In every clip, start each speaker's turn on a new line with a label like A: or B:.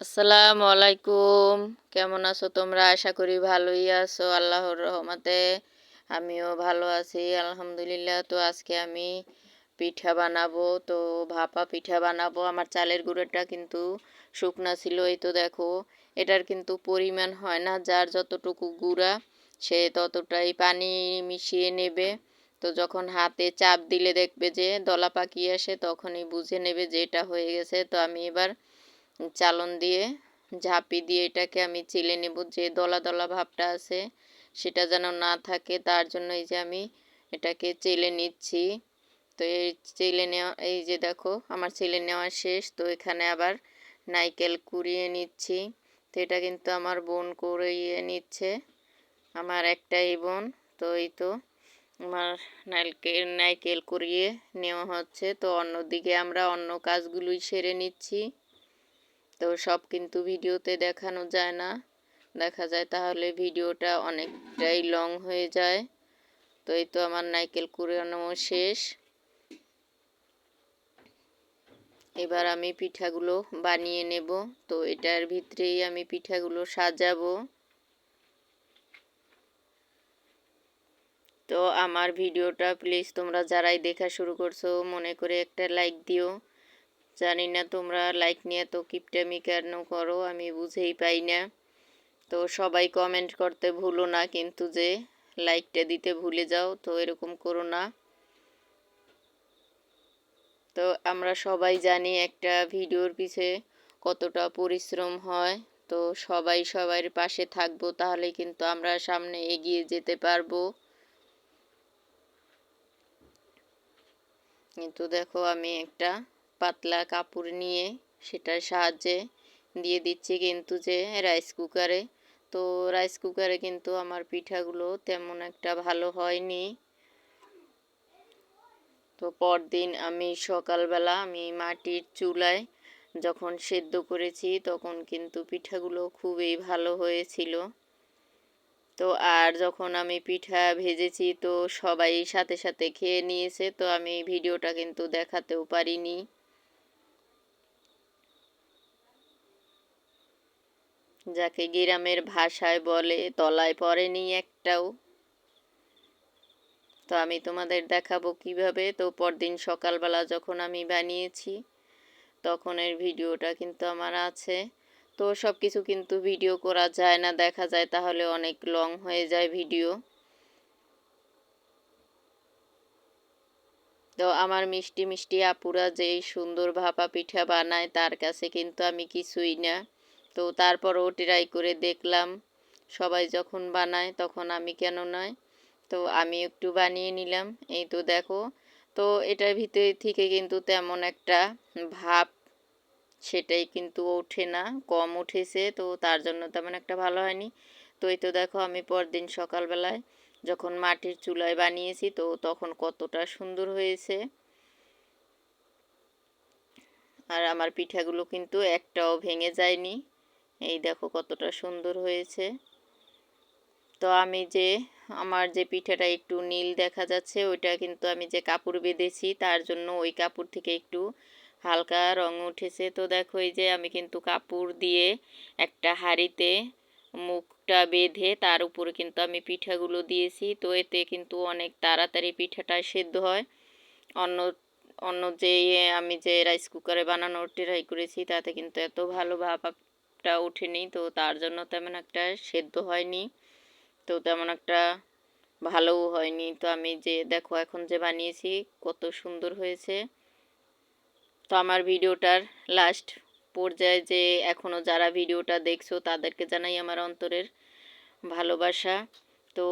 A: আসসালামু আলাইকুম। কেমন আছো তোমরা? আশা করি ভালোই আছো, আল্লাহর রহমতে। আমিও ভালো আছি, আলহামদুলিল্লাহ। তো আজকে আমি পিঠা বানাবো। তো ভাপা পিঠা বানাবো। আমার চালের গুঁড়োটা কিন্তু শুকনা ছিল, এই তো দেখো। এটার কিন্তু পরিমাণ হয় না, যার যতটুকু গুঁড়া, সে ততটাই পানি মিশিয়ে নেবে। তো যখন হাতে চাপ দিলে দেখবে যে, দলা পাকিয়ে আসে, তখনই বুঝে নেবে যে এটা হয়ে গেছে। তো আমি এবার চালন দিয়ে, ঝাঁপি দিয়ে এটাকে আমি চিলে নেব। যে দলা দলা ভাবটা আছে, সেটা যেন না থাকে, তার জন্য এই যে আমি এটাকে চেলে নিচ্ছি। তো এই চেলে নেওয়া, এই যে দেখো, আমার চেলে নেওয়া শেষ। তো এখানে আবার নাইকেল কুড়িয়ে নিচ্ছি। তো এটা কিন্তু আমার বোন করিয়ে নিচ্ছে, আমার একটাই বোন। তো এই তো আমার নাইকেল নাইকেল কুড়িয়ে নেওয়া হচ্ছে। তো অন্যদিকে আমরা অন্য কাজগুলোই সেরে নিচ্ছি। তো সব কিন্তু ভিডিওতে দেখানো যায় না। দেখা যায় তাহলে ভিডিওটা অনেকটাই লং হয়ে যায়। তো এই তো আমার নাইকেল কুড়ানো শেষ। এবার আমি পিঠাগুলো বানিয়ে নেব। তো এটার ভিতরেই আমি পিঠাগুলো সাজাবো। তো আমার ভিডিওটা প্লিজ তোমরা যারাই দেখা শুরু করছ, মনে করে একটা লাইক দিও। জানি না তোমরা লাইক নিয়ে তো কিপটামি কেন করো, আমি বুঝেই পাই না। তো সবাই কমেন্ট করতে ভুলো না, কিন্তু যে লাইকটা দিতে ভুলে যাও, তো এরকম করো না। তো আমরা সবাই জানি একটা ভিডিওর পিছে কতটা পরিশ্রম হয়, তো সবাই সবার পাশে থাকব, তাহলে কিন্তু আমরা সামনে এগিয়ে যেতে পারব। কিন্তু দেখো আমি একটা পাতলা কাপড় নিয়ে সেটার সাহায্যে দিয়ে দিচ্ছি কিন্তু যে রাইস কুকারে তো রাইস কুকারে কিন্তু আমার পিঠাগুলো তেমন একটা ভালো হয়নি। তো পরদিন আমি সকালবেলা আমি মাটির চুলায় যখন সেদ্ধ করেছি তখন কিন্তু পিঠাগুলো খুবই ভালো হয়েছিল। তো আর যখন আমি পিঠা ভেজেছি তো সবাই সাথে সাথে খেয়ে নিয়েছে তো আমি ভিডিওটা কিন্তু দেখাতেও পারিনি। যাকে গ্রামের ভাষায় বলে, তলায় পড়েনি একটাও। তো আমি তোমাদের দেখাবো কীভাবে। তো পরদিন সকালবেলা যখন আমি বানিয়েছি, তখনের ভিডিওটা কিন্তু আমার আছে। তো সব কিছু কিন্তু ভিডিও করা যায় না, দেখা যায় তাহলে অনেক লং হয়ে যায় ভিডিও। তো আমার মিষ্টি মিষ্টি আপুরা যেই সুন্দর ভাপা পিঠা বানায়, তার কাছে কিন্তু আমি কিছুই না। তো তারপরও ট্রাই করে দেখলাম। সবাই যখন বানায় তখন আমি কেন নয়। তো আমি একটু বানিয়ে নিলাম। এই তো দেখো। তো এটার ভিতরে থেকে কিন্তু তেমন একটা ভাব সেটাই কিন্তু ওঠে না, কম উঠেছে। তো তার জন্য তেমন একটা ভালো হয়নি। তো এই তো দেখো আমি পরদিন সকালবেলায় যখন মাটির চুলায় বানিয়েছি তো তখন কতটা সুন্দর হয়েছে। আর আমার পিঠাগুলো কিন্তু একটাও ভেঙে যায়নি। এই দেখো কতটা সুন্দর হয়েছে। তো আমি যে আমার যে পিঠাটা একটু নীল দেখা যাচ্ছে, ওইটা কিন্তু আমি যে কাপড় বেঁধেছি, তার জন্য ওই কাপড় থেকে একটু হালকা রং উঠেছে। তো দেখো এই যে আমি কিন্তু কাপড় দিয়ে একটা হাঁড়িতে মুখটা বেঁধে তার উপরে কিন্তু আমি পিঠাগুলো দিয়েছি। তো এতে কিন্তু অনেক তাড়াতাড়ি পিঠাটা সেদ্ধ হয়। অন্য অন্য যে আমি যে রাইস কুকারে বানানোর ট্রাই করেছি, তাতে কিন্তু এত ভালো ভাবটা ওঠেনি তো তার জন্য তেমন একটা সেদ্ধ হয়নি, তো তেমন একটা ভালোও হয়নি। তো আমি যে, দেখো এখন যে বানিয়েছি, কত সুন্দর হয়েছে। তো আমার ভিডিওটার লাস্ট পর্যায়ে যে এখনও যারা ভিডিওটা দেখছ, তাদেরকে জানাই আমার অন্তরের ভালোবাসা। তো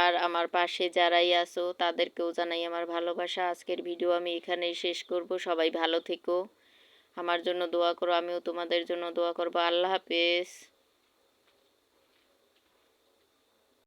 A: আর আমার পাশে যারাই আসো তাদেরকেও জানাই আমার ভালোবাসা। আজকের ভিডিও আমি এখানেই শেষ করব। সবাই ভালো থেকো। আমার জন্য দোয়া করো আমিও তোমাদের জন্য দোয়া করব। আল্লাহ হাফেজ।